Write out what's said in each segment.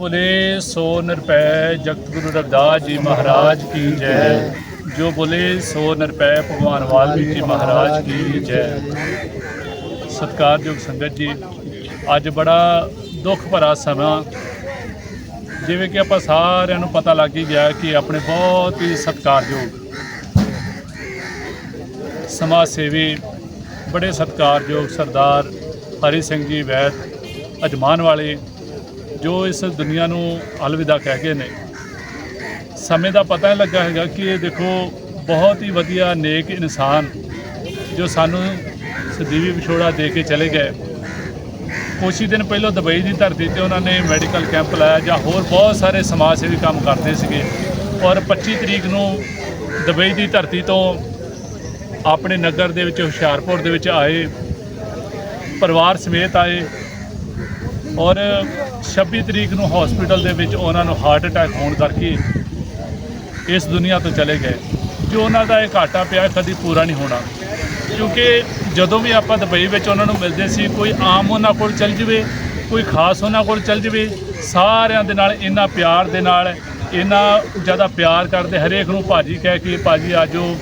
बोले सो निरपै जगत गुरु रविदास जी महाराज की जय जो बोले सो निरपै भगवान वाल्मीकि जी महाराज की जय ਸਤਿਕਾਰਯੋਗ ਸੰਗਤ ਜੀ ਅੱਜ ਬੜਾ ਦੁੱਖ ਭਰਾ ਸਮਾਂ ਜਿਵੇਂ ਕਿ ਆਪਾਂ ਸਾਰਿਆਂ ਨੂੰ ਪਤਾ ਲੱਗ ਹੀ ਗਿਆ ਕਿ ਆਪਣੇ ਬਹੁਤ ਹੀ ਸਤਿਕਾਰਯੋਗ ਸਮਾਜ ਸੇਵੀ ਬੜੇ ਸਤਿਕਾਰਯੋਗ ਸਰਦਾਰ ਹਰੀ ਸਿੰਘ ਜੀ ਵੈਦ ਅਜਮਾਨ ਵਾਲੇ ਜੋ ਇਸ ਦੁਨੀਆ ਨੂੰ ਅਲਵਿਦਾ ਕਹਿ ਗਏ ਨੇ। ਸਮੇਂ ਦਾ ਪਤਾ ਨਹੀਂ ਲੱਗਾ ਹੈਗਾ ਕਿ ਇਹ ਦੇਖੋ ਬਹੁਤ ਹੀ ਵਧੀਆ ਨੇਕ ਇਨਸਾਨ ਜੋ ਸਾਨੂੰ ਸਦੀਵੀ ਵਿਛੋੜਾ ਦੇ ਕੇ ਚਲੇ ਗਏ। ਕੁਛ ਹੀ ਦਿਨ ਪਹਿਲਾਂ ਦੁਬਈ ਦੀ ਧਰਤੀ ਤੇ ਉਹਨਾਂ ਨੇ ਮੈਡੀਕਲ ਕੈਂਪ ਲਾਇਆ ਜਾਂ ਹੋਰ ਬਹੁਤ ਸਾਰੇ ਸਮਾਜ ਸੇਵੀ ਕੰਮ ਕਰਦੇ ਸੀਗੇ ਔਰ 25 ਤਰੀਕ ਨੂੰ ਦੁਬਈ ਦੀ ਧਰਤੀ ਤੋਂ ਆਪਣੇ ਨਗਰ ਦੇ ਵਿੱਚ ਹੁਸ਼ਿਆਰਪੁਰ ਦੇ ਵਿੱਚ ਆਏ, ਪਰਿਵਾਰ ਸਮੇਤ ਆਏ ਔਰ 26 ਤਰੀਕ ਨੂੰ ਹਸਪੀਟਲ ਦੇ ਵਿੱਚ ਉਹਨਾਂ ਨੂੰ ਹਾਰਟ ਅਟੈਕ ਹੋਣ ਕਰਕੇ ਇਸ ਦੁਨੀਆ ਤੋਂ ਚਲੇ ਗਏ। ਜੋ ਉਹਨਾਂ ਦਾ ਇਹ ਘਾਟਾ ਪਿਆ, ਕਦੀ ਪੂਰਾ ਨਹੀਂ ਹੋਣਾ। ਕਿਉਂਕਿ ਜਦੋਂ ਵੀ ਆਪਾਂ ਦੁਬਈ ਵਿੱਚ ਉਹਨਾਂ ਨੂੰ ਮਿਲਦੇ ਸੀ, ਕੋਈ ਆਮ ਉਹਨਾਂ ਕੋਲ ਚੱਲ ਜਵੇ, ਕੋਈ ਖਾਸ ਉਹਨਾਂ ਕੋਲ ਚੱਲ ਜਵੇ, ਸਾਰਿਆਂ ਦੇ ਨਾਲ ਇੰਨਾ ਪਿਆਰ ਦੇ ਨਾਲ, ਇੰਨਾ ਜ਼ਿਆਦਾ ਪਿਆਰ ਕਰਦੇ, ਹਰੇਕ ਨੂੰ ਭਾਜੀ ਕਹਿ ਕੇ, ਭਾਜੀ, ਆਜੋ,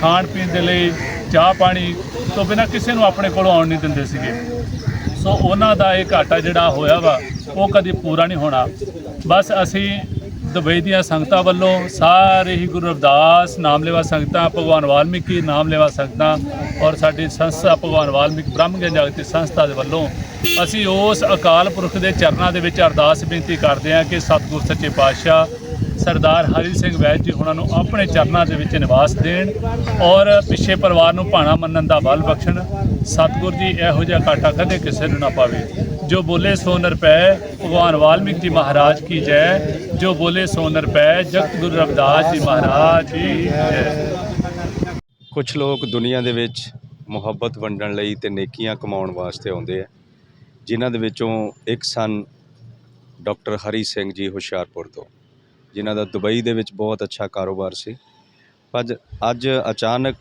ਖਾਣ ਪੀਣ ਦੇ ਲਈ ਚਾਹ ਪਾਣੀ, ਤੋਂ ਬਿਨਾਂ ਕਿਸੇ ਨੂੰ ਆਪਣੇ ਕੋਲ ਆਉਣ ਨਹੀਂ ਦਿੰਦੇ ਸੀਗੇ। ਸੋ ਉਹਨਾਂ ਦਾ ਇਹ ਘਾਟਾ ਜਿਹੜਾ ਹੋਇਆ ਵਾ ਉਹ ਕਦੇ ਪੂਰਾ ਨਹੀਂ ਹੋਣਾ। ਬਸ ਅਸੀਂ ਦੁਬਈ ਦੀਆਂ ਸੰਗਤਾਂ ਵੱਲੋਂ ਸਾਰੇ ਹੀ ਗੁਰੂ ਰਵਿਦਾਸ ਨਾਮ ਲੈਵਾ ਸੰਗਤਾਂ, ਭਗਵਾਨ ਵਾਲਮੀਕੀ ਨਾਮ ਲੈਵਾ ਸੰਗਤਾਂ ਔਰ ਸਾਡੀ ਸੰਸਥਾ ਭਗਵਾਨ ਵਾਲਮੀਕੀ ਬ੍ਰਹਮ ਗਿਆਨ ਜਾਗਤੀ ਸੰਸਥਾ ਦੇ ਵੱਲੋਂ ਅਸੀਂ ਉਸ ਅਕਾਲ ਪੁਰਖ ਦੇ ਚਰਨਾਂ ਦੇ ਵਿੱਚ ਅਰਦਾਸ ਬੇਨਤੀ ਕਰਦੇ ਹਾਂ ਕਿ ਸਤਿਗੁਰ ਸੱਚੇ ਪਾਤਸ਼ਾਹ ਸਰਦਾਰ ਹਰੀ ਸਿੰਘ ਵੈਦ ਜੀ ਉਹਨਾਂ ਨੂੰ ਆਪਣੇ ਚਰਨਾਂ ਦੇ ਵਿੱਚ ਨਿਵਾਸ ਦੇਣ ਔਰ ਪਿੱਛੇ ਪਰਿਵਾਰ ਨੂੰ ਭਾਣਾ ਮੰਨਣ ਦਾ ਬਲ ਬਖਸ਼ਣ। ਸਤਿਗੁਰ ਜੀ ਇਹੋ ਜਿਹਾ ਘਾਟਾ ਕਦੇ ਕਿਸੇ ਨੂੰ ਨਾ ਪਾਵੇ। ਜੋ ਬੋਲੇ ਸੋ ਨਰਪੈ ਭਗਵਾਨ ਵਾਲਮੀਕ ਜੀ ਮਹਾਰਾਜ ਕੀ ਜੈ। ਜੋ ਬੋਲੇ ਸੋ ਨਰਪੈ ਜਗਤ ਗੁਰੂ ਰਵਿਦਾਸ ਜੀ ਮਹਾਰਾਜ ਕੀ ਜੈ। ਕੁਝ ਲੋਕ ਦੁਨੀਆ ਦੇ ਵਿੱਚ ਮੁਹੱਬਤ ਵੰਡਣ ਲਈ ਤੇ ਨੇਕੀਆਂ ਕਮਾਉਣ ਵਾਸਤੇ ਆਉਂਦੇ ਆ, ਜਿਨ੍ਹਾਂ ਦੇ ਵਿੱਚੋਂ ਇੱਕ ਸਨ ਡਾਕਟਰ ਹਰੀ ਸਿੰਘ ਜੀ ਹੁਸ਼ਿਆਰਪੁਰ ਤੋਂ। ਜਿਨ੍ਹਾਂ ਦਾ ਦੁਬਈ ਦੇ ਵਿੱਚ ਬਹੁਤ ਅੱਛਾ ਕਾਰੋਬਾਰ ਸੀ। ਪਰ ਅੱਜ ਅਚਾਨਕ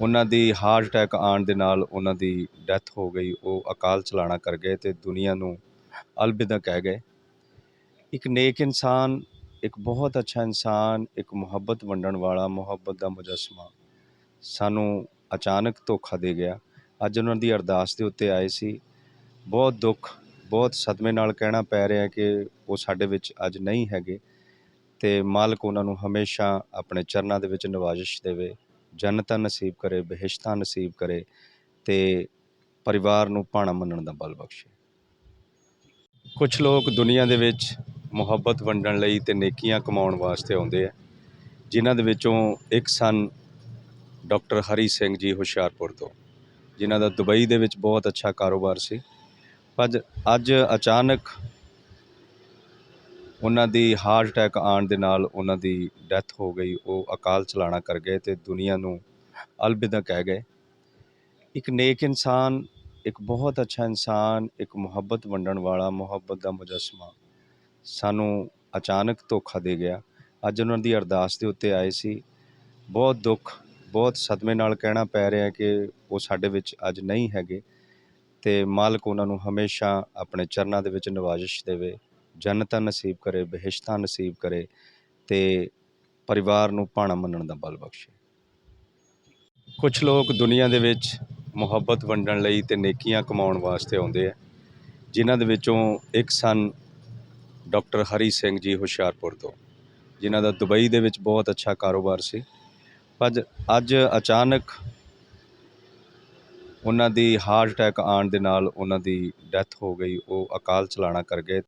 ਉਹਨਾਂ ਦੀ ਹਾਰਟ ਅਟੈਕ ਆਉਣ ਦੇ ਨਾਲ ਉਹਨਾਂ ਦੀ ਡੈਥ ਹੋ ਗਈ। ਉਹ ਅਕਾਲ ਚਲਾਣਾ ਕਰ ਗਏ ਤੇ ਦੁਨੀਆ ਨੂੰ ਅਲਵਿਦਾ ਕਹਿ ਗਏ। ਇੱਕ ਨੇਕ ਇਨਸਾਨ, ਇੱਕ ਬਹੁਤ ਅੱਛਾ ਇਨਸਾਨ, ਇੱਕ ਮੁਹੱਬਤ ਵੰਡਣ ਵਾਲਾ, ਮੁਹੱਬਤ ਦਾ ਮੁਜਸਮਾ ਸਾਨੂੰ ਅਚਾਨਕ ਧੋਖਾ ਦੇ ਗਿਆ। ਅੱਜ ਉਹਨਾਂ ਦੀ ਅਰਦਾਸ ਦੇ ਉੱਤੇ ਆਏ ਸੀ। ਬਹੁਤ ਦੁੱਖ ਬਹੁਤ ਸਦਮੇ ਨਾਲ ਕਹਿਣਾ ਪੈ ਰਿਹਾ ਕਿ ਉਹ ਸਾਡੇ ਵਿੱਚ ਅੱਜ ਨਹੀਂ ਹੈਗੇ ਤੇ ਮਾਲਕ ਉਹਨਾਂ ਨੂੰ ਹਮੇਸ਼ਾ ਆਪਣੇ ਚਰਨਾਂ ਦੇ ਵਿੱਚ ਨਵਾਜ਼ਿਸ਼ ਦੇਵੇ, ਜੰਨਤਾਂ ਨਸੀਬ ਕਰੇ, ਬਹਿਸ਼ਤਾਂ ਨਸੀਬ ਕਰੇ ਤੇ ਪਰਿਵਾਰ ਨੂੰ ਭਾਣਾ ਮੰਨਣ ਦਾ ਬਲ ਬਖਸ਼ੇ। ਕੁਝ ਲੋਕ ਦੁਨੀਆ ਦੇ ਵਿੱਚ ਮੁਹੱਬਤ ਵੰਡਣ ਲਈ ਤੇ ਨੇਕੀਆਂ ਕਮਾਉਣ ਵਾਸਤੇ ਆਉਂਦੇ ਆ, ਜਿਨ੍ਹਾਂ ਦੇ ਵਿੱਚੋਂ ਇੱਕ ਸਨ ਡਾਕਟਰ ਹਰੀ ਸਿੰਘ ਜੀ ਹੁਸ਼ਿਆਰਪੁਰ ਤੋਂ, ਜਿਨ੍ਹਾਂ ਦਾ ਦੁਬਈ ਦੇ ਵਿੱਚ ਬਹੁਤ ਅੱਛਾ ਕਾਰੋਬਾਰ ਸੀ। ਪਰ ਅੱਜ ਅਚਾਨਕ ਉਹਨਾਂ ਦੀ ਹਾਰਟ ਅਟੈਕ ਆਉਣ ਦੇ ਨਾਲ ਉਹਨਾਂ ਦੀ ਡੈਥ ਹੋ ਗਈ। ਉਹ ਅਕਾਲ ਚਲਾਣਾ ਕਰ ਗਏ ਤੇ ਦੁਨੀਆ ਨੂੰ ਅਲਵਿਦਾ ਕਹਿ ਗਏ। ਇੱਕ ਨੇਕ ਇਨਸਾਨ, ਇੱਕ ਬਹੁਤ ਅੱਛਾ ਇਨਸਾਨ, ਇੱਕ ਮੁਹੱਬਤ ਵੰਡਣ ਵਾਲਾ, ਮੁਹੱਬਤ ਦਾ ਮੁਜਸਮਾ ਸਾਨੂੰ ਅਚਾਨਕ ਧੋਖਾ ਦੇ ਗਿਆ। ਅੱਜ ਉਹਨਾਂ ਦੀ ਅਰਦਾਸ ਦੇ ਉੱਤੇ ਆਏ ਸੀ। ਬਹੁਤ ਦੁੱਖ, ਬਹੁਤ ਸਦਮੇ ਨਾਲ ਕਹਿਣਾ ਪੈ ਰਿਹਾ ਕਿ ਉਹ ਸਾਡੇ ਵਿੱਚ ਅੱਜ ਨਹੀਂ ਹੈਗੇ। ਤੇ ਮਾਲਕ ਉਹਨਾਂ ਨੂੰ ਹਮੇਸ਼ਾ ਆਪਣੇ ਚਰਨਾਂ ਦੇ ਵਿੱਚ ਨਵਾਜ਼ਿਸ਼ ਦੇਵੇ, ਜੰਨਤਾਂ ਨਸੀਬ ਕਰੇ ਬਹਿਸ਼ਤਾਂ ਨਸੀਬ ਕਰੇ ਤੇ ਪਰਿਵਾਰ ਨੂੰ ਭਾਣਾ ਮੰਨਣ ਦਾ ਬਲ ਬਖਸ਼ੇ। ਕੁਝ ਲੋਕ ਦੁਨੀਆ ਦੇ ਵਿੱਚ ਮੁਹੱਬਤ ਵੰਡਣ ਲਈ ਤੇ ਨੇਕੀਆਂ ਕਮਾਉਣ ਵਾਸਤੇ ਆਉਂਦੇ ਆ, ਜਿਨ੍ਹਾਂ ਦੇ ਵਿੱਚੋਂ ਇੱਕ ਸਨ ਡਾਕਟਰ ਹਰੀ ਸਿੰਘ ਜੀ ਹੁਸ਼ਿਆਰਪੁਰ ਤੋਂ, ਜਿਨ੍ਹਾਂ ਦਾ ਦੁਬਈ ਦੇ ਵਿੱਚ ਬਹੁਤ ਅੱਛਾ ਕਾਰੋਬਾਰ ਸੀ। ਪਰ ਅੱਜ ਅਚਾਨਕ ਉਹਨਾਂ ਦੀ ਹਾਰਟ ਅਟੈਕ ਆਉਣ ਦੇ ਨਾਲ ਉਹਨਾਂ ਦੀ ਡੈਥ ਹੋ ਗਈ, ਉਹ ਅਕਾਲ ਚਲਾਣਾ ਕਰ ਗਏ।